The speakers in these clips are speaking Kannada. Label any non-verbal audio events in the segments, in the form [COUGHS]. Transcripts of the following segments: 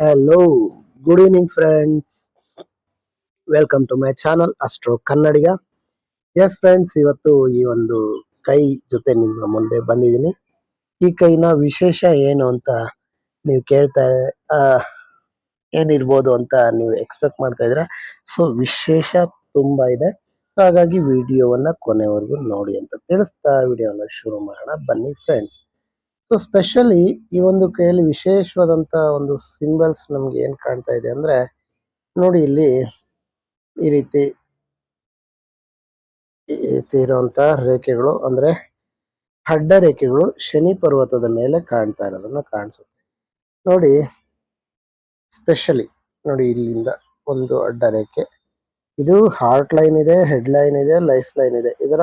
Hello good evening friends welcome to my channel astro Kannadiga yes friends ಇವತ್ತು ಈ ಒಂದು ಕೈ ಜೊತೆ ನಿಮ್ಮ ಮುಂದೆ ಬಂದಿದ್ದೀನಿ. ಈ ಕೈನ ವಿಶೇಷ ಏನು ಅಂತ ನೀವು ಕೇಳ್ತಾ ಏನಿರ್ಬೋದು ಅಂತ ನೀವು ಎಕ್ಸ್ಪೆಕ್ಟ್ ಮಾಡ್ತಾ ಇದ್ದೀರಾ ಸೊ ವಿಶೇಷ ತುಂಬಾ ಇದೆ. ಹಾಗಾಗಿ ವಿಡಿಯೋವನ್ನು ಕೊನೆವರೆಗೂ ನೋಡಿ ಅಂತ ತಿಳಿಸ್ತಾ, ವಿಡಿಯೋನ ಶುರು ಮಾಡೋಣ. ಬನ್ನಿ ಫ್ರೆಂಡ್ಸ್ ಸೊ ಸ್ಪೆಷಲಿ ಈ ಒಂದು ಕೈಯಲ್ಲಿ ವಿಶೇಷವಾದಂತ ಒಂದು ಸಿಂಬಲ್ಸ್ ನಮ್ಗೆ ಏನ್ ಕಾಣ್ತಾ ಇದೆ ಅಂದ್ರೆ ನೋಡಿ ಇಲ್ಲಿ ಈ ರೀತಿ ಈ ರೀತಿ ಇರುವಂತ ರೇಖೆಗಳು ಅಂದ್ರೆ ಅಡ್ಡ ರೇಖೆಗಳು ಶನಿ ಪರ್ವತದ ಮೇಲೆ ಕಾಣ್ತಾ ಇರೋದನ್ನ ಕಾಣಿಸುತ್ತೆ. ನೋಡಿ ಸ್ಪೆಷಲಿ ನೋಡಿ ಇಲ್ಲಿಂದ ಒಂದು ಅಡ್ಡ ರೇಖೆ. ಇದು ಹಾರ್ಟ್ ಲೈನ್ ಇದೆ ಹೆಡ್ ಲೈನ್ ಇದೆ ಲೈಫ್ ಲೈನ್ ಇದೆ. ಇದರ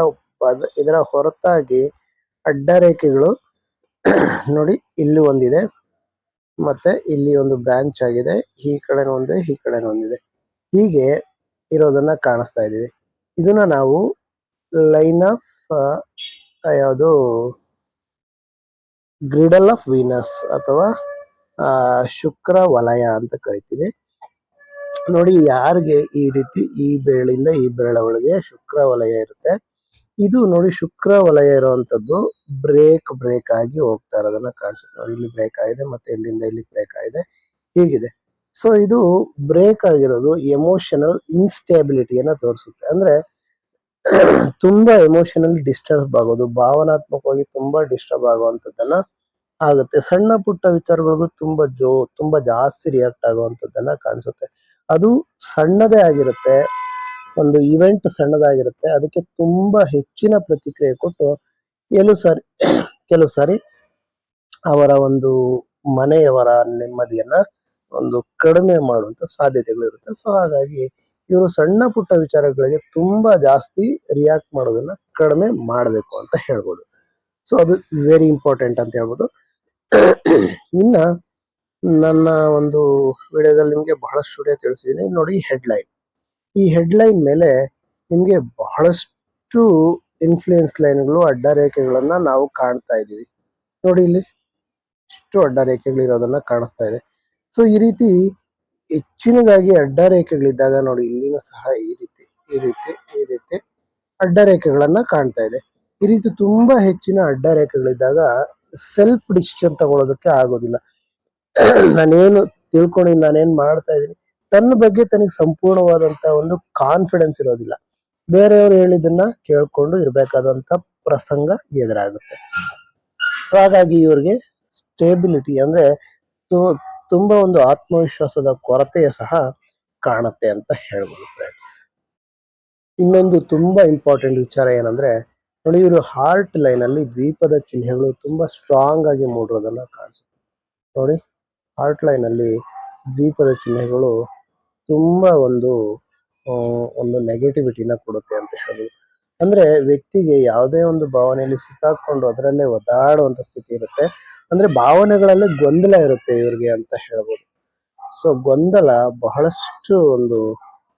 ಇದರ ಹೊರತಾಗಿ ಅಡ್ಡ ರೇಖೆಗಳು [CLEARS THROAT] ನೋಡಿ ಇಲ್ಲಿ ಒಂದಿದೆ. ಮತ್ತೆ ಇಲ್ಲಿ ಒಂದು ಬ್ರಾಂಚ್ ಆಗಿದೆ. ಈ ಕಡೆ ಒಂದು ಈ ಕಡೆ ಒಂದಿದೆ. ಹೀಗೆ ಇರೋದನ್ನ ಕಾಣಿಸ್ತಾ ಇದೀವಿ ಇದನ್ನ ನಾವು ಲೈನ್ ಆಫ್ ಯಾವುದು ಗ್ರಿಡಲ್ ಆಫ್ ವೀನಸ್ ಅಥವಾ ಆ, ಶುಕ್ರ ವಲಯ ಅಂತ ಕರಿತೀವಿ. ನೋಡಿ ಯಾರಿಗೆ ಈ ರೀತಿ ಈ ಬೆರಳಿಂದ ಈ ಬೆರಳ ಒಳಗೆ ಶುಕ್ರ ವಲಯ ಇರುತ್ತೆ ಇದು ನೋಡಿ ಶುಕ್ರ ವಲಯ ಇರುವಂತದ್ದು ಬ್ರೇಕ್ ಬ್ರೇಕ್ ಆಗಿ ಹೋಗ್ತಾ ಇರೋದನ್ನ ಕಾಣಿಸುತ್ತೆ. ಇಲ್ಲಿ ಬ್ರೇಕ್ ಆಗಿದೆ ಮತ್ತೆ ಇಲ್ಲಿಂದ ಇಲ್ಲಿ ಬ್ರೇಕ್ ಆಗಿದೆ. ಹೀಗಿದೆ. ಸೊ ಇದು ಬ್ರೇಕ್ ಆಗಿರೋದು ಎಮೋಷನಲ್ ಇನ್ಸ್ಟೇಬಿಲಿಟಿಯನ್ನ ತೋರಿಸುತ್ತೆ. ಅಂದ್ರೆ ತುಂಬಾ ಎಮೋಷನಲ್ ಡಿಸ್ಟರ್ಬ್ ಆಗೋದು, ಭಾವನಾತ್ಮಕವಾಗಿ ತುಂಬಾ ಡಿಸ್ಟರ್ಬ್ ಆಗುವಂಥದ್ದನ್ನ ಆಗುತ್ತೆ. ಸಣ್ಣ ಪುಟ್ಟ ವಿಚಾರಗಳಿಗೂ ತುಂಬಾ ಜೋ, ತುಂಬಾ ಜಾಸ್ತಿ ರಿಯಾಕ್ಟ್ ಆಗುವಂಥದ್ದನ್ನ ಕಾಣಿಸುತ್ತೆ. ಅದು ಸಣ್ಣದೇ ಆಗಿರುತ್ತೆ ಒಂದು ಇವೆಂಟ್ ಸಣ್ಣದಾಗಿರುತ್ತೆ. ಅದಕ್ಕೆ ತುಂಬಾ ಹೆಚ್ಚಿನ ಪ್ರತಿಕ್ರಿಯೆ ಕೊಟ್ಟು ಕೆಲವು ಸಾರಿ ಕೆಲವು ಸಾರಿ ಅವರ ಒಂದು ಮನೆಯವರ ನೆಮ್ಮದಿಯನ್ನ ಒಂದು ಕಡಿಮೆ ಮಾಡುವಂತ ಸಾಧ್ಯತೆಗಳು ಇರುತ್ತೆ. ಸೊ ಹಾಗಾಗಿ ಇವರು ಸಣ್ಣ ಪುಟ್ಟ ವಿಚಾರಗಳಿಗೆ ತುಂಬಾ ಜಾಸ್ತಿ ರಿಯಾಕ್ಟ್ ಮಾಡೋದನ್ನ ಕಡಿಮೆ ಮಾಡಬೇಕು ಅಂತ ಹೇಳ್ಬೋದು. ಸೊ ಅದು ವೆರಿ ಇಂಪಾರ್ಟೆಂಟ್ ಅಂತ ಹೇಳ್ಬೋದು. ಇನ್ನ ನನ್ನ ಒಂದು ವಿಡಿಯೋದಲ್ಲಿ ನಿಮ್ಗೆ ಬಹಳಷ್ಟು ವಿಡಿಯೋ ತಿಳಿಸಿದ್ದೀನಿ ನೋಡಿ ಹೆಡ್ಲೈನ್ ಈ ಹೆಡ್ಲೈನ್ ಮೇಲೆ ನಿಮಗೆ ಬಹಳಷ್ಟು ಇನ್ಫ್ಲೂಯೆನ್ಸ್ ಲೈನ್ಗಳು ಅಡ್ಡ ರೇಖೆಗಳನ್ನ ನಾವು ಕಾಣ್ತಾ ಇದ್ದೀವಿ. ನೋಡಿ ಇಲ್ಲಿ, ಇಷ್ಟು ಅಡ್ಡ ರೇಖೆಗಳು ಇರೋದನ್ನ ಕಾಣಿಸ್ತಾ ಇದೆ. ಸೊ ಈ ರೀತಿ ಹೆಚ್ಚಿನದಾಗಿ ಅಡ್ಡ ರೇಖೆಗಳಿದ್ದಾಗ ನೋಡಿ, ಇಲ್ಲಿನೂ ಸಹ ಈ ರೀತಿ ಈ ರೀತಿ ಈ ರೀತಿ ಅಡ್ಡ ರೇಖೆಗಳನ್ನ ಕಾಣ್ತಾ ಇದೆ. ಈ ರೀತಿ ತುಂಬಾ ಹೆಚ್ಚಿನ ಅಡ್ಡ ರೇಖೆಗಳಿದ್ದಾಗ ಸೆಲ್ಫ್ ಡಿಸಿಷನ್ ತಗೊಳ್ಳೋದಕ್ಕೆ ಆಗೋದಿಲ್ಲ. ನಾನೇನು ತಿಳ್ಕೊಂಡು ನಾನೇನು ಮಾಡ್ತಾ ಇದ್ದೀನಿ ತನ್ನ ಬಗ್ಗೆ ತನಗೆ ಸಂಪೂರ್ಣವಾದಂತ ಒಂದು ಕಾನ್ಫಿಡೆನ್ಸ್ ಇರೋದಿಲ್ಲ. ಬೇರೆಯವರು ಹೇಳಿದನ್ನ ಕೇಳ್ಕೊಂಡು ಇರ್ಬೇಕಾದಂತ ಪ್ರಸಂಗ ಎದುರಾಗುತ್ತೆ. ಸೊ ಹಾಗಾಗಿ ಇವ್ರಿಗೆ ಸ್ಟೇಬಿಲಿಟಿ ಅಂದ್ರೆ ತುಂಬಾ ಒಂದು ಆತ್ಮವಿಶ್ವಾಸದ ಕೊರತೆಯ ಸಹ ಕಾಣುತ್ತೆ ಅಂತ ಹೇಳ್ಬೋದು ಫ್ರೆಂಡ್ಸ್ ಇನ್ನೊಂದು ತುಂಬಾ ಇಂಪಾರ್ಟೆಂಟ್ ವಿಚಾರ ಏನಂದ್ರೆ, ನೋಡಿ ಇವರು ಹಾರ್ಟ್ ಲೈನ್ ಅಲ್ಲಿ ದ್ವೀಪದ ಚಿಹ್ನೆಗಳು ತುಂಬಾ ಸ್ಟ್ರಾಂಗ್ ಆಗಿ ಮೂಡಿರೋದನ್ನ ಕಾಣಿಸುತ್ತೆ. ನೋಡಿ ಹಾರ್ಟ್ ಲೈನ್ ಅಲ್ಲಿ ದ್ವೀಪದ ಚಿಹ್ನೆಗಳು ತುಂಬಾ ಒಂದು ಒಂದು ನೆಗೆಟಿವಿಟಿನ ಕೊಡುತ್ತೆ ಅಂತ ಹೇಳ್ಬೋದು ಅಂದ್ರೆ ವ್ಯಕ್ತಿಗೆ ಯಾವುದೇ ಒಂದು ಭಾವನೆಯಲ್ಲಿ ಸಿಕ್ಕಾಕೊಂಡು ಅದರಲ್ಲೇ ಒದ್ದಾಡುವಂತ ಸ್ಥಿತಿ ಇರುತ್ತೆ. ಅಂದ್ರೆ ಭಾವನೆಗಳಲ್ಲಿ ಗೊಂದಲ ಇರುತ್ತೆ ಇವ್ರಿಗೆ ಅಂತ ಹೇಳ್ಬೋದು. ಸೊ ಗೊಂದಲ ಬಹಳಷ್ಟು ಒಂದು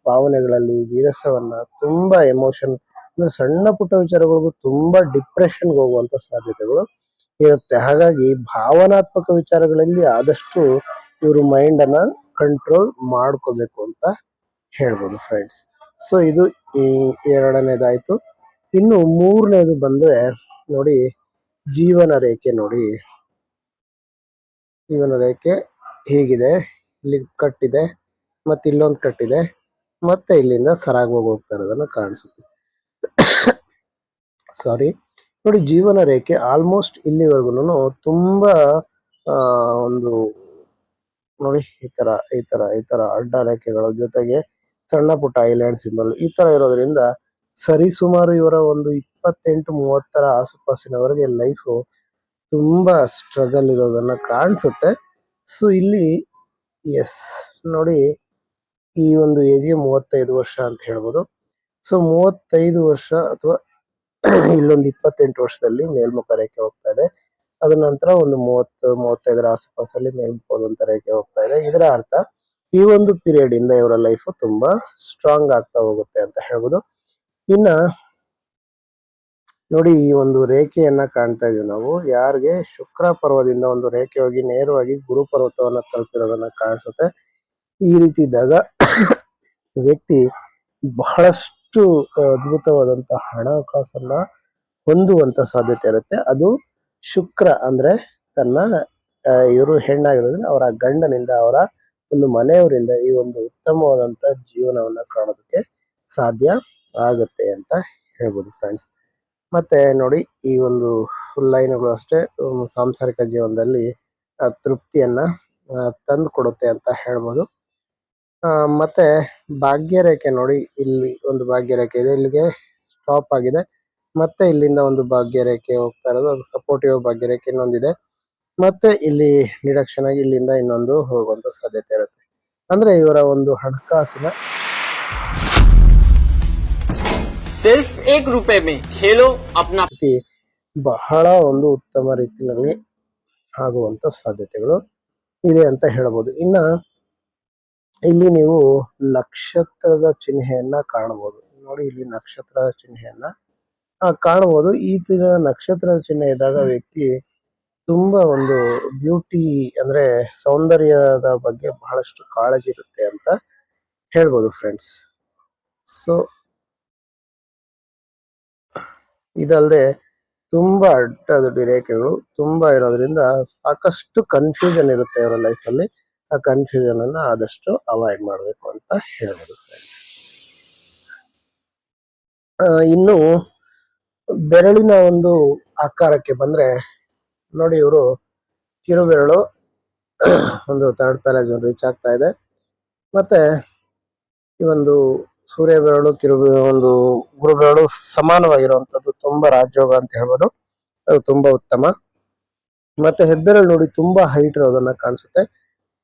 ಭಾವನೆಗಳಲ್ಲಿ ವಿರಸವನ್ನ ತುಂಬಾ ಎಮೋಷನ್ ಅಂದ್ರೆ ಸಣ್ಣ ಪುಟ್ಟ ವಿಚಾರಗಳಿಗೂ ತುಂಬಾ ಡಿಪ್ರೆಷನ್ಗೆ ಹೋಗುವಂತ ಸಾಧ್ಯತೆಗಳು ಇರುತ್ತೆ. ಹಾಗಾಗಿ ಭಾವನಾತ್ಮಕ ವಿಚಾರಗಳಲ್ಲಿ ಆದಷ್ಟು ಇವರು ಮೈಂಡ್ ಅನ್ನ ಕಂಟ್ರೋಲ್ ಮಾಡ್ಕೋಬೇಕು ಅಂತ ಹೇಳ್ಬೋದು ಫ್ರೆಂಡ್ಸ್ ಸೊ ಇದು ಎರಡನೇದಾಯಿತು. ಇನ್ನು ಮೂರನೇದು ಬಂದ್ರೆ ನೋಡಿ, ಜೀವನ ರೇಖೆ ನೋಡಿ. ಜೀವನ ರೇಖೆ ಹೀಗಿದೆ? ಇಲ್ಲಿ ಕಟ್ಟಿದೆ, ಮತ್ತೆ ಇಲ್ಲೊಂದು ಕಟ್ಟಿದೆ, ಮತ್ತೆ ಇಲ್ಲಿಂದ ಸರಾಗ್ ಹೋಗಿ ಹೋಗ್ತಾ ಇರೋದನ್ನ ಕಾಣಿಸುತ್ತೆ. ಸಾರಿ [COUGHS] ನೋಡಿ, ಜೀವನ ರೇಖೆ ಆಲ್ಮೋಸ್ಟ್ ಇಲ್ಲಿವರೆಗೂ ತುಂಬಾ ಒಂದು ನೋಡಿ, ಈ ತರ ಈ ತರ ಈ ತರ ಅಡ್ಡ ರೇಖೆಗಳ ಜೊತೆಗೆ ಸಣ್ಣ ಪುಟ್ಟ ಐಲ್ಯಾಂಡ್ ಸಿಂಬಲ್ ಈ ತರ ಇರೋದ್ರಿಂದ ಸರಿಸುಮಾರು ಇವರ ಒಂದು ಇಪ್ಪತ್ತೆಂಟು, ಮೂವತ್ತರ ಆಸುಪಾಸಿನವರೆಗೆ ಲೈಫ್ ತುಂಬಾ ಸ್ಟ್ರಗಲ್ ಇರೋದನ್ನ ಕಾಣಿಸುತ್ತೆ. ಸೊ ಇಲ್ಲಿ ಎಸ್ ನೋಡಿ, ಈ ಒಂದು ಏಜ್ಗೆ ಮೂವತ್ತೈದು ವರ್ಷ ಅಂತ ಹೇಳ್ಬೋದು. ಸೊ ಮೂವತ್ತೈದು ವರ್ಷ ಅಥವಾ [CLEARS THROAT] ಇಲ್ಲೊಂದು ಇಪ್ಪತ್ತೆಂಟು ವರ್ಷದಲ್ಲಿ ಮೇಲ್ಮುಖ ರೇಖೆ ಹೋಗ್ತಾ ಇದೆ. ಅದ ನಂತರ ಒಂದು ಮೂವತ್ತು, ಮೂವತ್ತೈದರ ಆಸುಪಾಸಲ್ಲಿ ಮೇಲ್ಬೋದಂತ ರೇಖೆ ಹೋಗ್ತಾ ಇದೆ. ಇದರ ಅರ್ಥ, ಈ ಒಂದು ಪೀರಿಯಡ್ ಇಂದ ಇವರ ಲೈಫ್ ತುಂಬಾ ಸ್ಟ್ರಾಂಗ್ ಆಗ್ತಾ ಹೋಗುತ್ತೆ ಅಂತ ಹೇಳ್ಬೋದು. ಇನ್ನ ನೋಡಿ, ಈ ಒಂದು ರೇಖೆಯನ್ನ ಕಾಣ್ತಾ ಇದೀವಿ ನಾವು. ಯಾರಿಗೆ? ಶುಕ್ರ ಪರ್ವದಿಂದ ಒಂದು ರೇಖೆ ಹೋಗಿ ನೇರವಾಗಿ ಗುರು ಪರ್ವತವನ್ನ ತಲುಪಿರೋದನ್ನ ಕಾಣಿಸುತ್ತೆ. ಈ ರೀತಿ ಇದ್ದಾಗ ವ್ಯಕ್ತಿ ಬಹಳಷ್ಟು ಅದ್ಭುತವಾದಂತಹ ಹಣಕಾಸನ್ನ ಹೊಂದುವಂತ ಸಾಧ್ಯತೆ ಇರುತ್ತೆ. ಅದು ಶುಕ್ರ ಅಂದ್ರೆ ತನ್ನ ಇವರು ಹೆಣ್ಣಾಗಿರೋದ್ರಿಂದ ಅವರ ಗಂಡನಿಂದ ಅವರ ಒಂದು ಮನೆಯವರಿಂದ ಈ ಒಂದು ಉತ್ತಮವಾದಂತ ಜೀವನವನ್ನ ಕಾಣೋದಕ್ಕೆ ಸಾಧ್ಯ ಆಗುತ್ತೆ ಅಂತ ಹೇಳ್ಬೋದು ಫ್ರೆಂಡ್ಸ್ ಮತ್ತೆ ನೋಡಿ, ಈ ಒಂದು ಲೈನ್ಗಳು ಅಷ್ಟೇ ಸಾಂಸಾರಿಕ ಜೀವನದಲ್ಲಿ ತೃಪ್ತಿಯನ್ನ ತಂದು ಕೊಡುತ್ತೆ ಅಂತ ಹೇಳ್ಬೋದು. ಮತ್ತೆ ಭಾಗ್ಯರೇಖೆ ನೋಡಿ, ಇಲ್ಲಿ ಒಂದು ಭಾಗ್ಯರೇಖೆ ಇದೆ, ಇಲ್ಲಿಗೆ ಸ್ಟಾಪ್ ಆಗಿದೆ. ಮತ್ತೆ ಇಲ್ಲಿಂದ ಒಂದು ಭಾಗ್ಯರೇಖೆ ಹೋಗ್ತಾ ಇರೋದು ಅದು ಸಪೋರ್ಟಿವ್ ಭಾಗ್ಯರೇಖೆ ಇನ್ನೊಂದಿದೆ. ಮತ್ತೆ ಇಲ್ಲಿ ಡಿಡಕ್ಷನ್ ಆಗಿ ಇಲ್ಲಿಂದ ಇನ್ನೊಂದು ಹೋಗುವಂತ ಸಾಧ್ಯತೆ ಇರುತ್ತೆ. ಅಂದ್ರೆ ಇವರ ಒಂದು ಹಣಕಾಸಿನ ಸಿರ್ಫ್ ಏಕ್ ಬಹಳ ಒಂದು ಉತ್ತಮ ರೀತಿಯಲ್ಲಿ ಆಗುವಂತ ಸಾಧ್ಯತೆಗಳು ಇದೆ ಅಂತ ಹೇಳಬಹುದು ಇನ್ನ ಇಲ್ಲಿ ನೀವು ನಕ್ಷತ್ರದ ಚಿಹ್ನೆಯನ್ನ ಕಾಣಬಹುದು. ನೋಡಿ ಇಲ್ಲಿ ನಕ್ಷತ್ರದ ಚಿಹ್ನೆಯನ್ನ ಕಾಣಬಹುದು ಈ ತರ ನಕ್ಷತ್ರ ಚಿಹ್ನೆ ಇದ್ದಾಗ ವ್ಯಕ್ತಿ ತುಂಬಾ ಒಂದು ಬ್ಯೂಟಿ ಅಂದ್ರೆ ಸೌಂದರ್ಯದ ಬಗ್ಗೆ ಬಹಳಷ್ಟು ಕಾಳಜಿ ಇರುತ್ತೆ ಅಂತ ಹೇಳ್ಬೋದು ಫ್ರೆಂಡ್ಸ್ ಸೊ ಇದಲ್ಲದೆ ತುಂಬಾ ಅಡ್ಡ ರೇಖೆಗಳು ತುಂಬಾ ಇರೋದ್ರಿಂದ ಸಾಕಷ್ಟು ಕನ್ಫ್ಯೂಷನ್ ಇರುತ್ತೆ ಅವರ ಲೈಫ್ ಅಲ್ಲಿ. ಆ ಕನ್ಫ್ಯೂಷನ್ ಅನ್ನ ಆದಷ್ಟು ಅವಾಯ್ಡ್ ಮಾಡಬೇಕು ಅಂತ ಹೇಳ್ಬೋದು ಇನ್ನು ಬೆರಳಿನ ಒಂದು ಆಕಾರಕ್ಕೆ ಬಂದ್ರೆ, ನೋಡಿ ಇವರು ಕಿರುಬೆರಳು ಒಂದು ಥರ್ಡ್ ಪ್ಯಾಲೇಜ್ ರೀಚ್ ಆಗ್ತಾ ಇದೆ. ಮತ್ತೆ ಈ ಒಂದು ಸೂರ್ಯ ಬೆರಳು, ಕಿರು ಒಂದು ಗುರು ಬೆರಳು ಸಮಾನವಾಗಿರುವಂತದ್ದು ತುಂಬಾ ರಾಜಯೋಗ ಅಂತ ಹೇಳ್ಬೋದು. ಅದು ತುಂಬಾ ಉತ್ತಮ. ಮತ್ತೆ ಹೆಬ್ಬೆರಳು ನೋಡಿ ತುಂಬಾ ಹೈಟ್ ಇರೋದನ್ನ ಕಾಣಿಸುತ್ತೆ.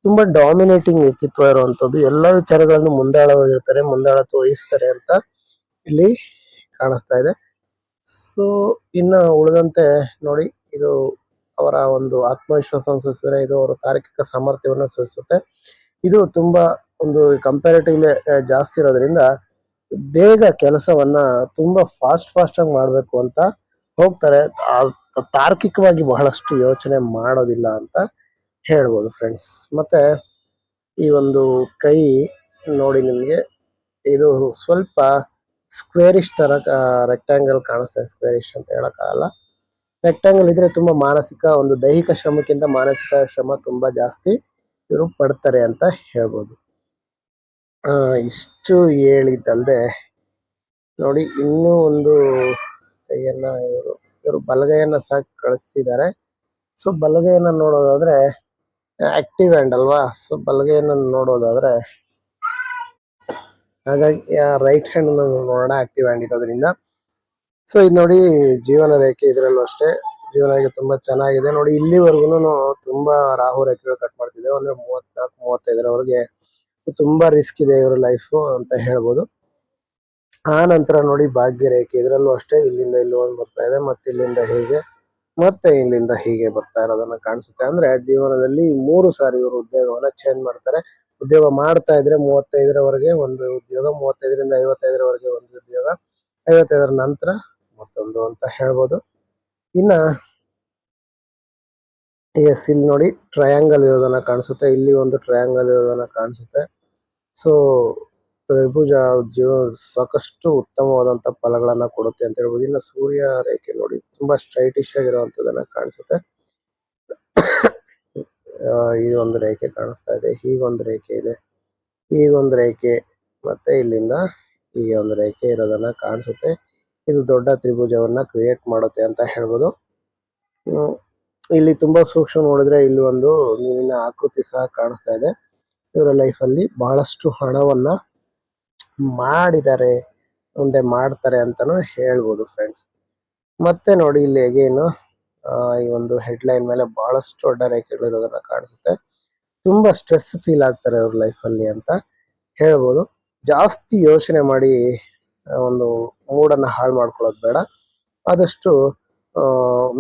ತುಂಬಾ ಡಾಮಿನೇಟಿಂಗ್ ವ್ಯಕ್ತಿತ್ವ ಇರುವಂತದ್ದು ಎಲ್ಲಾ ವಿಚಾರಗಳನ್ನು ಮುಂದಾಳವಾಗಿರ್ತಾರೆ ಮುಂದಾಳ ವಹಿಸ್ತಾರೆ ಅಂತ ಇಲ್ಲಿ ಕಾಣಿಸ್ತಾ ಇದೆ. ಸೊ ಇನ್ನ ಉಳಿದಂತೆ ನೋಡಿ, ಇದು ಅವರ ಒಂದು ಆತ್ಮವಿಶ್ವಾಸವನ್ನು ಸೂಚಿಸಿದ್ರೆ ಇದು ಅವರ ತಾರ್ಕಿಕ ಸಾಮರ್ಥ್ಯವನ್ನು ಸೂಚಿಸುತ್ತೆ. ಇದು ತುಂಬಾ ಒಂದು ಕಂಪ್ಯಾರಿಟಿವ್ಲಿ ಜಾಸ್ತಿ ಇರೋದ್ರಿಂದ ಬೇಗ ಕೆಲಸವನ್ನ ತುಂಬಾ ಫಾಸ್ಟ್ ಫಾಸ್ಟ್ ಆಗಿ ಮಾಡ್ಬೇಕು ಅಂತ ಹೋಗ್ತಾರೆ. ತಾರ್ಕಿಕವಾಗಿ ಬಹಳಷ್ಟು ಯೋಚನೆ ಮಾಡೋದಿಲ್ಲ ಅಂತ ಹೇಳ್ಬೋದು ಫ್ರೆಂಡ್ಸ್ ಮತ್ತೆ ಈ ಒಂದು ಕೈ ನೋಡಿ ನಿಮಗೆ, ಇದು ಸ್ವಲ್ಪ ಸ್ಕ್ವೇರಿಶ್ ತರ ರೆಕ್ಟಾಂಗಲ್ ಕಾಣಿಸ್ತದೆ ಸ್ಕ್ವೇರಿಶ್ ಅಂತ ಹೇಳೋಕ್ಕಾಗಲ್ಲ. ರೆಕ್ಟಾಂಗಲ್ ಇದ್ರೆ ತುಂಬಾ ಮಾನಸಿಕ, ಒಂದು ದೈಹಿಕ ಶ್ರಮಕ್ಕಿಂತ ಮಾನಸಿಕ ಶ್ರಮ ತುಂಬಾ ಜಾಸ್ತಿ ಇವರು ಪಡ್ತಾರೆ ಅಂತ ಹೇಳ್ಬೋದು. ಇಷ್ಟು ಹೇಳಿದ್ದಲ್ದೆ ನೋಡಿ, ಇನ್ನೂ ಒಂದು ಕೈಯನ್ನ ಇವರು ಇವರು ಬಲಗೈಯನ್ನ ಸಹ ಕಳಿಸಿದ್ದಾರೆ. ಸೊ ಬಲಗೈಯನ್ನ ನೋಡೋದಾದ್ರೆ ಆಕ್ಟಿವ್ ಹ್ಯಾಂಡ್ ಅಲ್ವಾ? ಸೊ ಬಲಗೈಯನ್ನ ನೋಡೋದಾದ್ರೆ ಹಾಗಾಗಿ ರೈಟ್ ಹ್ಯಾಂಡ್ ನೋಡೋಣ ಆಕ್ಟಿವ್ ಹ್ಯಾಂಡ್ ಇರೋದ್ರಿಂದ. ಸೊ ಇದು ನೋಡಿ ಜೀವನ ರೇಖೆ ಇದರಲ್ಲೂ ಅಷ್ಟೇ. ಜೀವನ ರೇಖೆ ತುಂಬಾ ಚೆನ್ನಾಗಿದೆ. ನೋಡಿ, ಇಲ್ಲಿವರೆಗೂ ತುಂಬಾ ರಾಹು ರೇಖೆಗಳು ಕಟ್ ಮಾಡ್ತಿದೆ ಅಂದ್ರೆ ಮೂವತ್ನಾಲ್ಕು, ಮೂವತ್ತೈದರವರೆಗೆ ತುಂಬಾ ರಿಸ್ಕ್ ಇದೆ ಇವರ ಲೈಫ್ ಅಂತ ಹೇಳ್ಬೋದು. ಆ ನಂತರ ನೋಡಿ ಭಾಗ್ಯ ರೇಖೆ ಇದರಲ್ಲೂ ಅಷ್ಟೇ. ಇಲ್ಲಿಂದ ಇಲ್ಲಿ ಒಂದು ಬರ್ತಾ ಇದೆ. ಮತ್ತೆ ಇಲ್ಲಿಂದ ಹೀಗೆ, ಮತ್ತೆ ಇಲ್ಲಿಂದ ಹೀಗೆ ಬರ್ತಾ ಇರೋದನ್ನ ಕಾಣಿಸುತ್ತೆ. ಅಂದ್ರೆ ಜೀವನದಲ್ಲಿ ಮೂರು ಸಾರಿ ಇವರು ಉದ್ಯೋಗವನ್ನ ಚೇಂಜ್ ಮಾಡ್ತಾರೆ. ಉದ್ಯೋಗ ಮಾಡ್ತಾ ಇದ್ರೆ ಮೂವತ್ತೈದರವರೆಗೆ ಒಂದು ಉದ್ಯೋಗ, ಮೂವತ್ತೈದರಿಂದ ಐವತ್ತೈದರವರೆಗೆ ಒಂದು ಉದ್ಯೋಗ, ಐವತ್ತೈದರ ನಂತರ ಮತ್ತೊಂದು ಅಂತ ಹೇಳ್ಬೋದು. ಇನ್ನ ಎಸ್, ಇಲ್ಲಿ ನೋಡಿ ಟ್ರಯಾಂಗಲ್ ಇರೋದನ್ನ ಕಾಣಿಸುತ್ತೆ. ಇಲ್ಲಿ ಒಂದು ಟ್ರಯಾಂಗಲ್ ಇರೋದನ್ನ ಕಾಣಿಸುತ್ತೆ. ಸೊ ತ್ರಿಭುಜ ಜೀವ ಸಾಕಷ್ಟು ಉತ್ತಮವಾದಂತ ಫಲಗಳನ್ನ ಕೊಡುತ್ತೆ ಅಂತ ಹೇಳ್ಬೋದು. ಇನ್ನು ಸೂರ್ಯ ರೇಖೆ ನೋಡಿ, ತುಂಬಾ ಸ್ಟ್ರೈಟಿಶ್ ಆಗಿರುವಂತದನ್ನ ಕಾಣಿಸುತ್ತೆ. ಈ ಒಂದು ರೇಖೆ ಕಾಣಿಸ್ತಾ ಇದೆ ಹೀಗೊಂದು ರೇಖೆ ಇದೆ ಹೀಗೊಂದು ರೇಖೆ ಮತ್ತೆ ಇಲ್ಲಿಂದ ಈ ಒಂದು ರೇಖೆ ಇರೋದನ್ನ ಕಾಣಿಸುತ್ತೆ. ಇದು ದೊಡ್ಡ ತ್ರಿಭುಜವನ್ನ ಕ್ರಿಯೇಟ್ ಮಾಡುತ್ತೆ ಅಂತ ಹೇಳ್ಬೋದು. ಇಲ್ಲಿ ತುಂಬಾ ಸೂಕ್ಷ್ಮ ನೋಡಿದ್ರೆ ಇಲ್ಲಿ ಒಂದು ಮೀನಿನ ಆಕೃತಿ ಸಹ ಕಾಣಿಸ್ತಾ ಇದೆ. ಇವರ ಲೈಫ್ ಅಲ್ಲಿ ಬಹಳಷ್ಟು ಹಣವನ್ನ ಮಾಡಿದ್ದಾರೆ ಮುಂದೆ ಮಾಡ್ತಾರೆ ಅಂತಾನು ಹೇಳ್ಬೋದು ಫ್ರೆಂಡ್ಸ್ ಮತ್ತೆ ನೋಡಿ ಇಲ್ಲಿ ಅಗೇನು ಈ ಒಂದು ಹೆಡ್ಲೈನ್ ಮೇಲೆ ಬಹಳಷ್ಟು ದೊಡ್ಡ ರೇಖೆಗಳು ಇರೋದನ್ನ ಕಾಣಿಸುತ್ತೆ. ತುಂಬಾ ಸ್ಟ್ರೆಸ್ ಫೀಲ್ ಆಗ್ತಾರೆ ಅವ್ರ ಲೈಫ್ ಅಲ್ಲಿ ಅಂತ ಹೇಳ್ಬೋದು. ಜಾಸ್ತಿ ಯೋಚನೆ ಮಾಡಿ ಒಂದು ಮೂಡನ್ನ ಹಾಳು ಮಾಡ್ಕೊಳ್ಳೋದು ಬೇಡ. ಆದಷ್ಟು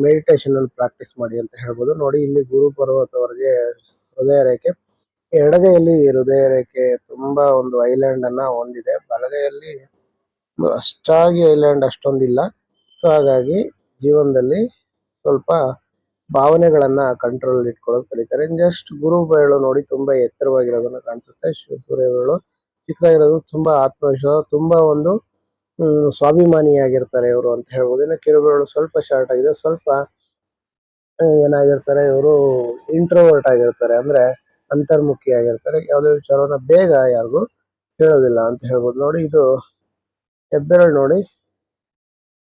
ಮೆಡಿಟೇಷನ್ ಅಲ್ಲಿ ಪ್ರಾಕ್ಟೀಸ್ ಮಾಡಿ ಅಂತ ಹೇಳ್ಬೋದು. ನೋಡಿ, ಇಲ್ಲಿ ಗುರು ಪರ್ವತವರೆಗೆ ಹೃದಯ ರೇಖೆ. ಎಡಗೈಯಲ್ಲಿ ಹೃದಯ ರೇಖೆ ತುಂಬಾ ಒಂದು ಐಲ್ಯಾಂಡ್ ಅನ್ನ ಹೊಂದಿದೆ. ಬಲಗೈಯಲ್ಲಿ ಅಷ್ಟಾಗಿ ಐಲ್ಯಾಂಡ್ ಅಷ್ಟೊಂದಿಲ್ಲ. ಸೊ, ಹಾಗಾಗಿ ಜೀವನದಲ್ಲಿ ಸ್ವಲ್ಪ ಭಾವನೆಗಳನ್ನ ಕಂಟ್ರೋಲ್ ಇಟ್ಕೊಳ್ಳೋದು ಕಲಿತಾರೆ. ಜಸ್ಟ್ ಗುರು ಬೆರಳು ನೋಡಿ ತುಂಬಾ ಎತ್ತರವಾಗಿರೋದನ್ನ ಕಾಣಿಸುತ್ತೆ. ಶಿವ ಸೂರ್ಯ ಬೇಳು ಚಿಕ್ಕದಾಗಿರೋದು ತುಂಬಾ ಆತ್ಮವಿಶ್ವಾಸ, ತುಂಬಾ ಒಂದು ಸ್ವಾಭಿಮಾನಿಯಾಗಿರ್ತಾರೆ ಇವರು ಅಂತ ಹೇಳ್ಬೋದು. ಇನ್ನು ಕಿರುಬೆರಳು ಸ್ವಲ್ಪ ಶಾರ್ಟ್ ಆಗಿದೆ. ಸ್ವಲ್ಪ ಏನಾಗಿರ್ತಾರೆ, ಇವರು ಇಂಟ್ರೋವರ್ಟ್ ಆಗಿರ್ತಾರೆ. ಅಂದ್ರೆ ಅಂತರ್ಮುಖಿ ಆಗಿರ್ತಾರೆ. ಯಾವುದೇ ವಿಚಾರವನ್ನ ಬೇಗ ಯಾರಿಗೂ ಹೇಳೋದಿಲ್ಲ ಅಂತ ಹೇಳ್ಬೋದು. ನೋಡಿ ಇದು ಹೆಬ್ಬೆರಳು ನೋಡಿ.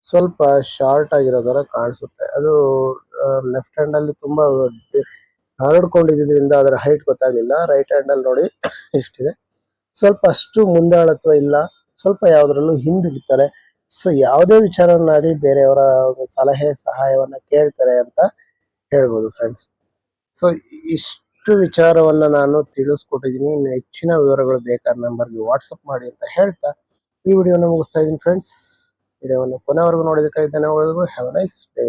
ಸ್ವಲ್ಪ ಶಾರ್ಟ್ ಆಗಿರೋ ತರ ಕಾಣಿಸುತ್ತೆ. ಅದು ಲೆಫ್ಟ್ ಹ್ಯಾಂಡ್ ಅಲ್ಲಿ ತುಂಬಾ ಹರಡ್ಕೊಂಡಿದ್ರಿಂದ ಅದರ ಹೈಟ್ ಗೊತ್ತಾಗ್ಲಿಲ್ಲ. ರೈಟ್ ಹ್ಯಾಂಡ್ ಅಲ್ಲಿ ನೋಡಿ ಇಷ್ಟಿದೆ ಸ್ವಲ್ಪ ಅಷ್ಟು ಮುಂದಾಳತ್ವ ಇಲ್ಲ. ಸ್ವಲ್ಪ ಯಾವ್ದ್ರಲ್ಲೂ ಹಿಂದಿಡ್ತಾರೆ ಸೊ ಯಾವುದೇ ವಿಚಾರವನ್ನಾಗ್ಲಿ ಬೇರೆಯವರ ಸಲಹೆ, ಸಹಾಯವನ್ನ ಕೇಳ್ತಾರೆ ಅಂತ ಹೇಳ್ಬೋದು ಫ್ರೆಂಡ್ಸ್ ಸೊ ಇಷ್ಟು ವಿಚಾರವನ್ನ ನಾನು ತಿಳಿಸ್ಕೊಟ್ಟಿದ್ದೀನಿ. ಇನ್ನು ಹೆಚ್ಚಿನ ವಿವರಗಳು ಬೇಕಾದ ನಂಬರ್ಗೆ ವಾಟ್ಸಪ್ ಮಾಡಿ ಅಂತ ಹೇಳ್ತಾ ಈ ವಿಡಿಯೋನ ಮುಗಿಸ್ತಾ ಇದ್ದೀನಿ ಫ್ರೆಂಡ್ಸ್ ವಿಡಿಯೋವನ್ನು ಕೊನೆವರೆಗೂ ನೋಡಿದ್ದಕ್ಕಾಗಿ ಧನ್ಯವಾದಗಳು. Have nice day